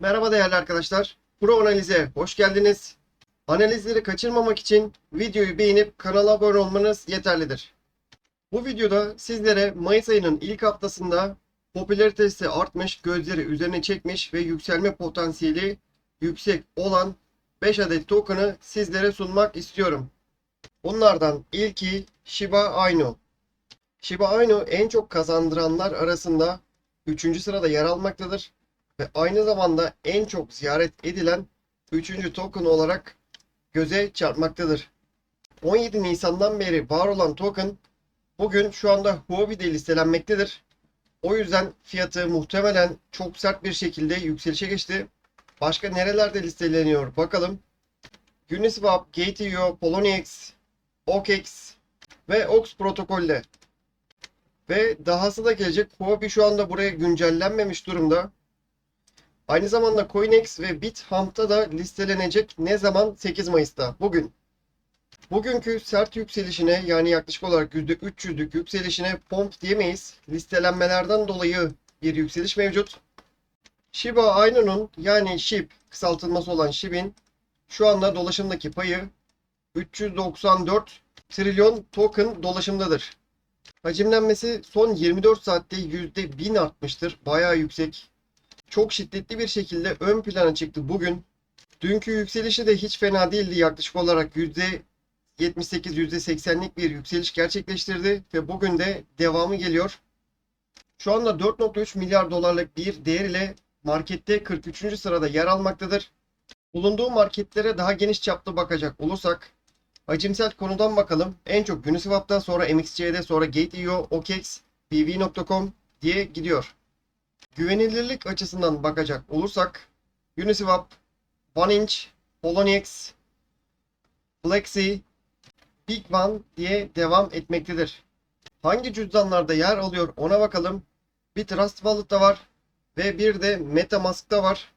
Merhaba değerli arkadaşlar. Pro Analiz'e hoş geldiniz. Analizleri kaçırmamak için videoyu beğenip kanala abone olmanız yeterlidir. Bu videoda sizlere Mayıs ayının ilk haftasında popülaritesi artmış, gözleri üzerine çekmiş ve yükselme potansiyeli yüksek olan 5 adet token'ı sizlere sunmak istiyorum. Bunlardan ilki Shiba Inu. Shiba Inu en çok kazandıranlar arasında 3. sırada yer almaktadır ve aynı zamanda en çok ziyaret edilen 3. token olarak göze çarpmaktadır. 17 Nisan'dan beri var olan token bugün şu anda Huobi'de listelenmektedir. O yüzden fiyatı muhtemelen çok sert bir şekilde yükselişe geçti. Başka nerelerde listeleniyor bakalım. Uniswap, Gate.io, Poloniex, OKEX ve OX protokolde. Ve dahası da gelecek. Huobi şu anda buraya güncellenmemiş durumda. Aynı zamanda Coinex ve BitHump'ta da listelenecek. Ne zaman? 8 Mayıs'ta. Bugün. Bugünkü sert yükselişine yani yaklaşık olarak %300'lük yükselişine pomp diyemeyiz. Listelenmelerden dolayı bir yükseliş mevcut. Shiba Inu'nun yani SHIB kısaltılması olan SHIB'in şu anda dolaşımdaki payı 394 trilyon token dolaşımdadır. Hacimlenmesi son 24 saatte %1000 artmıştır. Bayağı yüksek. Çok şiddetli bir şekilde ön plana çıktı bugün. Dünkü yükselişi de hiç fena değildi. Yaklaşık olarak %78-%80'lik bir yükseliş gerçekleştirdi ve bugün de devamı geliyor. Şu anda 4.3 milyar dolarlık bir değer ile markette 43. sırada yer almaktadır. Bulunduğu marketlere daha geniş çaplı bakacak olursak hacimsel konudan bakalım. En çok Uniswap'ta sonra MXC'de sonra Gate.io, OKEX, BV.com diye gidiyor. Güvenilirlik açısından bakacak olursak Uniswap, OneInch, Poloniex, Flexi, Big diye devam etmektedir. Hangi cüzdanlarda yer alıyor ona bakalım. Bir Trust Wallet'ta var ve bir de Metamask'ta var.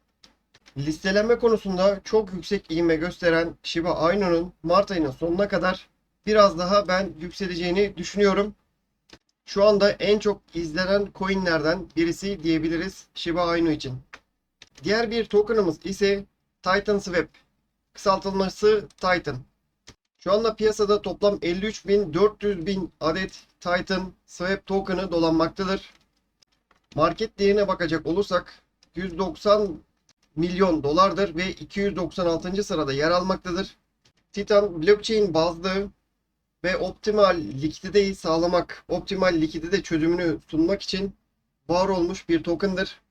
Listelenme konusunda çok yüksek ivme gösteren Shiba Inu'nun Mart ayının sonuna kadar biraz daha ben yükseleceğini düşünüyorum. Şu anda en çok izlenen coinlerden birisi diyebiliriz Shiba Inu için. Diğer bir tokenımız ise Titan Swap. Kısaltılması Titan. Şu anda piyasada toplam 53.400 bin adet Titan Swap token'ı dolanmaktadır. Market değerine bakacak olursak 190 milyon dolardır ve 296. sırada yer almaktadır. Titan blockchain bazlı ve optimal likiditeyi sağlamak, optimal likidite çözümünü sunmak için var olmuş bir token'dır.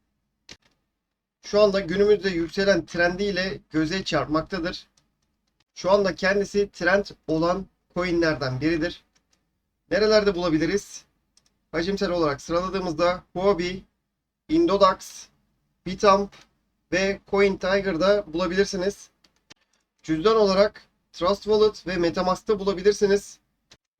Şu anda günümüzde yükselen trendiyle göze çarpmaktadır. Şu anda kendisi trend olan coinlerden biridir. Nerelerde bulabiliriz? Hacimsel olarak sıraladığımızda Huobi, Indodax, Bitamp ve CoinTiger'da bulabilirsiniz. Cüzdan olarak Trust Wallet ve Metamask'ta bulabilirsiniz.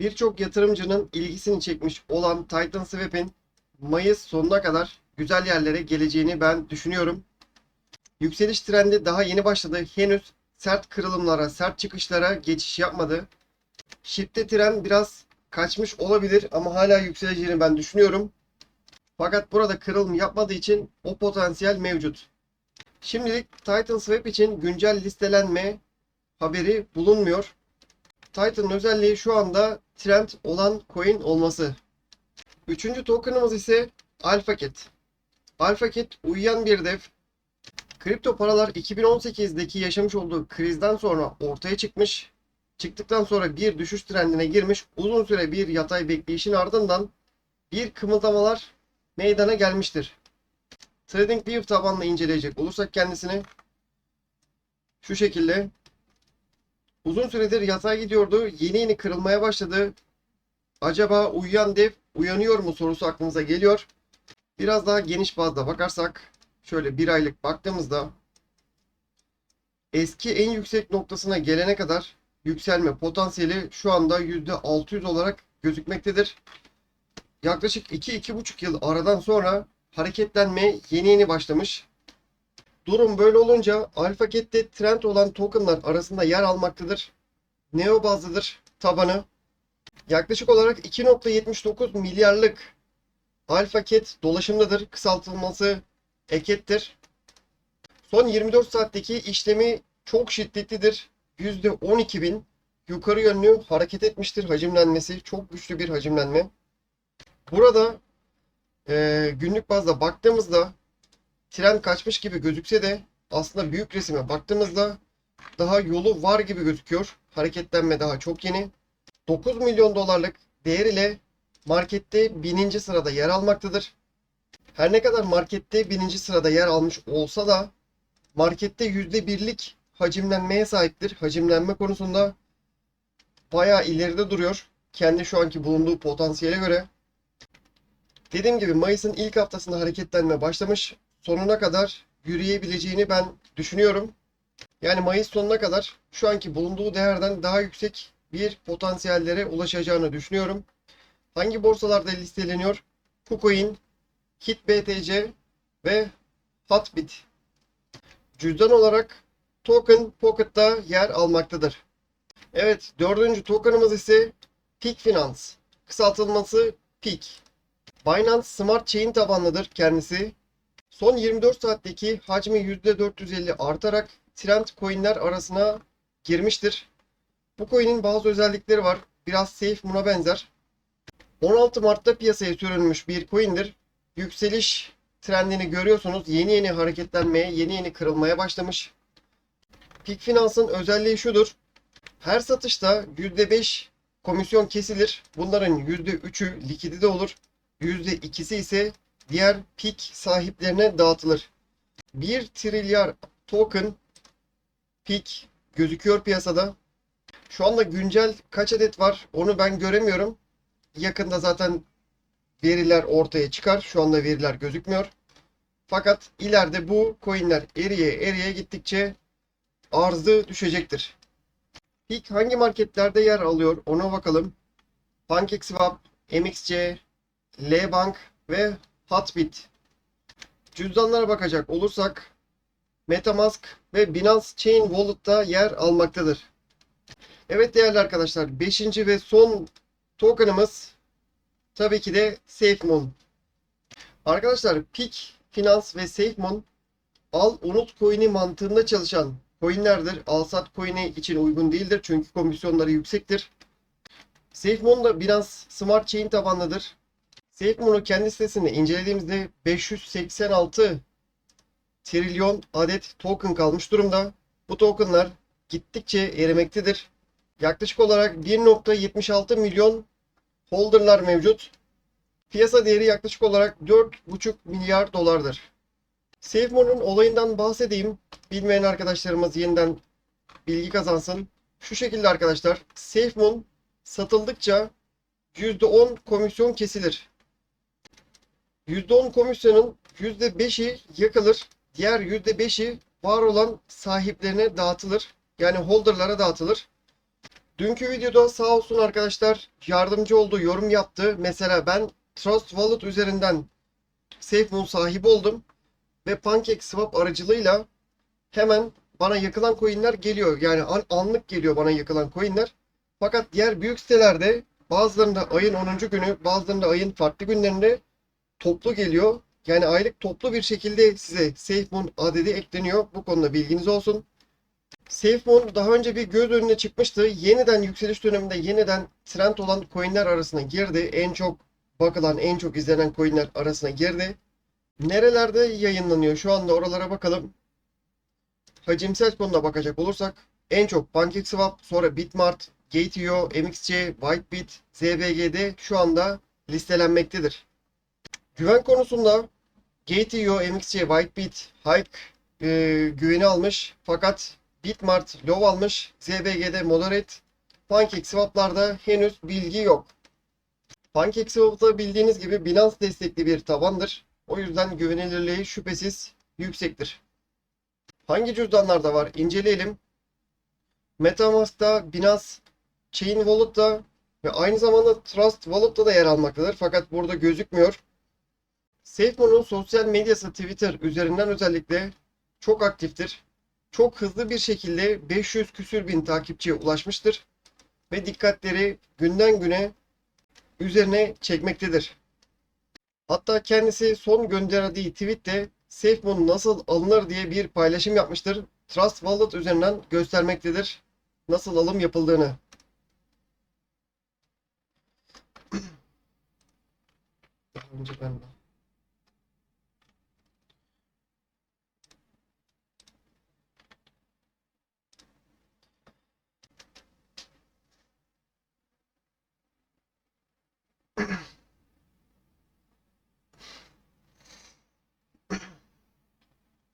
Birçok yatırımcının ilgisini çekmiş olan Titan Swap'in Mayıs sonuna kadar güzel yerlere geleceğini ben düşünüyorum. Yükseliş trendi daha yeni başladı. Henüz sert kırılımlara, sert çıkışlara geçiş yapmadı. Shift'te tren biraz kaçmış olabilir ama hala yükseleceğini ben düşünüyorum. Fakat burada kırılım yapmadığı için o potansiyel mevcut. Şimdilik Titan Swap için güncel listelenme haberi bulunmuyor. Titan'ın özelliği şu anda trend olan coin olması. Üçüncü tokenımız ise AlphaCat. AlphaCat uyuyan bir dev. Kripto paralar 2018'deki yaşamış olduğu krizden sonra ortaya çıkmış. Çıktıktan sonra bir düşüş trendine girmiş. Uzun süre bir yatay bekleyişin ardından bir kımıldamalar meydana gelmiştir. TradingView tabanlı inceleyecek olursak kendisini şu şekilde uzun süredir yatay gidiyordu. Yeni yeni kırılmaya başladı. Acaba uyuyan dev uyanıyor mu sorusu aklımıza geliyor. Biraz daha geniş bazda bakarsak şöyle bir aylık baktığımızda eski en yüksek noktasına gelene kadar yükselme potansiyeli şu anda %600 olarak gözükmektedir. Yaklaşık 2-2,5 yıl aradan sonra hareketlenme yeni yeni başlamış. Durum böyle olunca AlphaCat'te trend olan tokenlar arasında yer almaktadır. Neo bazlıdır tabanı. Yaklaşık olarak 2.79 milyarlık AlphaCat dolaşımdadır. Kısaltılması ECAT'tir. Son 24 saatteki işlemi çok şiddetlidir. %12 bin yukarı yönlü hareket etmiştir hacimlenmesi. Çok güçlü bir hacimlenme. Burada e, günlük bazda baktığımızda tren kaçmış gibi gözükse de aslında büyük resime baktığımızda daha yolu var gibi gözüküyor. Hareketlenme daha çok yeni. 9 milyon dolarlık değer ile markette bininci sırada yer almaktadır. Her ne kadar markette bininci sırada yer almış olsa da markette %1'lik hacimlenmeye sahiptir. Hacimlenme konusunda bayağı ileride duruyor. Kendi şu anki bulunduğu potansiyele göre. Dediğim gibi Mayıs'ın ilk haftasında hareketlenme başlamış. Sonuna kadar yürüyebileceğini ben düşünüyorum. Yani Mayıs sonuna kadar şu anki bulunduğu değerden daha yüksek bir potansiyellere ulaşacağını düşünüyorum. Hangi borsalarda listeleniyor? KuCoin, HitBTC ve Hotbit. Cüzdan olarak Token Pocket'ta yer almaktadır. Evet, dördüncü tokenımız ise Peak Finance. Kısaltılması Peak. Binance Smart Chain tabanlıdır kendisi. Son 24 saatteki hacmi %450 artarak trend coinler arasına girmiştir. Bu coin'in bazı özellikleri var. Biraz SafeMoon'a benzer. 16 Mart'ta piyasaya sürülmüş bir coin'dir. Yükseliş trendini görüyorsunuz. Yeni yeni hareketlenmeye, yeni yeni kırılmaya başlamış. Peak Finance'ın özelliği şudur. Her satışta %5 komisyon kesilir. Bunların %3'ü likidite olur. %2'si ise diğer peak sahiplerine dağıtılır. 1 trilyar token peak gözüküyor piyasada. Şu anda güncel kaç adet var onu ben göremiyorum. Yakında zaten veriler ortaya çıkar. Şu anda veriler gözükmüyor. Fakat ileride bu coinler eriye eriye gittikçe arzı düşecektir. Peak hangi marketlerde yer alıyor ona bakalım. PancakeSwap, MXC, L-Bank ve Hotbit. Cüzdanlara bakacak olursak MetaMask ve Binance Chain Wallet'ta yer almaktadır. Evet değerli arkadaşlar 5. ve son tokenımız tabii ki de SafeMoon. Arkadaşlar Peak Finance ve SafeMoon al unut coin'i mantığında çalışan coinlerdir. Al sat coin'i için uygun değildir çünkü komisyonları yüksektir. SafeMoon da Binance Smart Chain tabanlıdır. SafeMoon'u kendi sitesinde incelediğimizde 586 trilyon adet token kalmış durumda. Bu tokenlar gittikçe erimektedir. Yaklaşık olarak 1.76 milyon holderlar mevcut. Piyasa değeri yaklaşık olarak 4.5 milyar dolardır. SafeMoon'un olayından bahsedeyim. Bilmeyen arkadaşlarımız yeniden bilgi kazansın. Şu şekilde arkadaşlar. SafeMoon satıldıkça %10 komisyon kesilir. %10 komisyonun %5'i yakılır. Diğer %5'i var olan sahiplerine dağıtılır. Yani holderlara dağıtılır. Dünkü videoda sağ olsun arkadaşlar yardımcı oldu, yorum yaptı. Mesela ben Trust Wallet üzerinden SafeMoon sahibi oldum. Ve PancakeSwap aracılığıyla hemen bana yakılan coinler geliyor. Yani an, anlık geliyor bana yakılan coinler. Fakat diğer büyük sitelerde bazılarında ayın 10. günü, bazılarında ayın farklı günlerinde toplu geliyor. Yani aylık toplu bir şekilde size SafeMoon adedi ekleniyor. Bu konuda bilginiz olsun. SafeMoon daha önce bir göz önüne çıkmıştı. Yeniden yükseliş döneminde yeniden trend olan coinler arasına girdi. En çok bakılan, en çok izlenen coinler arasına girdi. Nerelerde yayınlanıyor? Şu anda oralara bakalım. Hacimsel konuda bakacak olursak en çok PancakeSwap, sonra Bitmart, Gate.io, MXC, Whitebit, ZBG'de şu anda listelenmektedir. Güven konusunda Gate.io, MXC, Whitebit, Hike e, güveni almış fakat Bitmart low almış, ZBG'de moderate, PancakeSwap'larda henüz bilgi yok. PancakeSwap'ta bildiğiniz gibi Binance destekli bir tabandır. O yüzden güvenilirliği şüphesiz yüksektir. Hangi cüzdanlarda var? İnceleyelim. Metamask'ta, Binance Chain Wallet'ta ve aynı zamanda Trust Wallet'ta da yer almaktadır. Fakat burada gözükmüyor. SafeMoon'un sosyal medyası Twitter üzerinden özellikle çok aktiftir. Çok hızlı bir şekilde 500 küsür bin takipçiye ulaşmıştır. Ve dikkatleri günden güne üzerine çekmektedir. Hatta kendisi son gönderdiği tweette SafeMoon nasıl alınır diye bir paylaşım yapmıştır. Trust Wallet üzerinden göstermektedir nasıl alım yapıldığını. Önce ben de.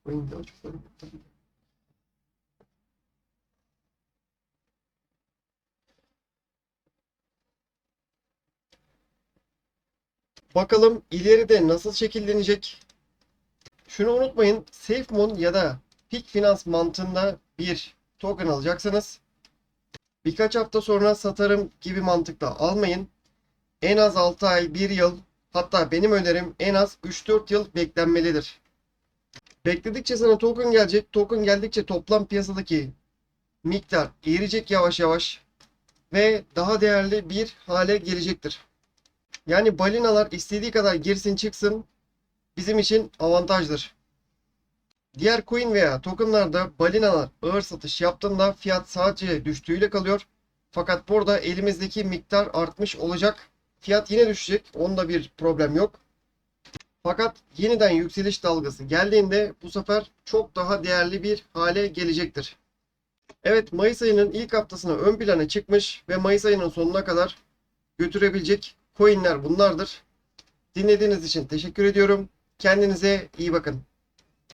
Oyun sorun. Bakalım ileride nasıl şekillenecek? Şunu unutmayın. SafeMoon ya da Peak Finance mantığında bir token alacaksanız birkaç hafta sonra satarım gibi mantıkla almayın. En az 6 ay, 1 yıl hatta benim önerim en az 3-4 yıl beklenmelidir. Bekledikçe sana token gelecek. Token geldikçe toplam piyasadaki miktar eğilecek yavaş yavaş ve daha değerli bir hale gelecektir. Yani balinalar istediği kadar girsin çıksın bizim için avantajdır. Diğer coin veya tokenlarda balinalar ağır satış yaptığında fiyat sadece düştüğüyle kalıyor. Fakat burada elimizdeki miktar artmış olacak. Fiyat yine düşecek. Onda bir problem yok. Fakat yeniden yükseliş dalgası geldiğinde bu sefer çok daha değerli bir hale gelecektir. Evet Mayıs ayının ilk haftasına ön plana çıkmış ve Mayıs ayının sonuna kadar götürebilecek coinler bunlardır. Dinlediğiniz için teşekkür ediyorum. Kendinize iyi bakın.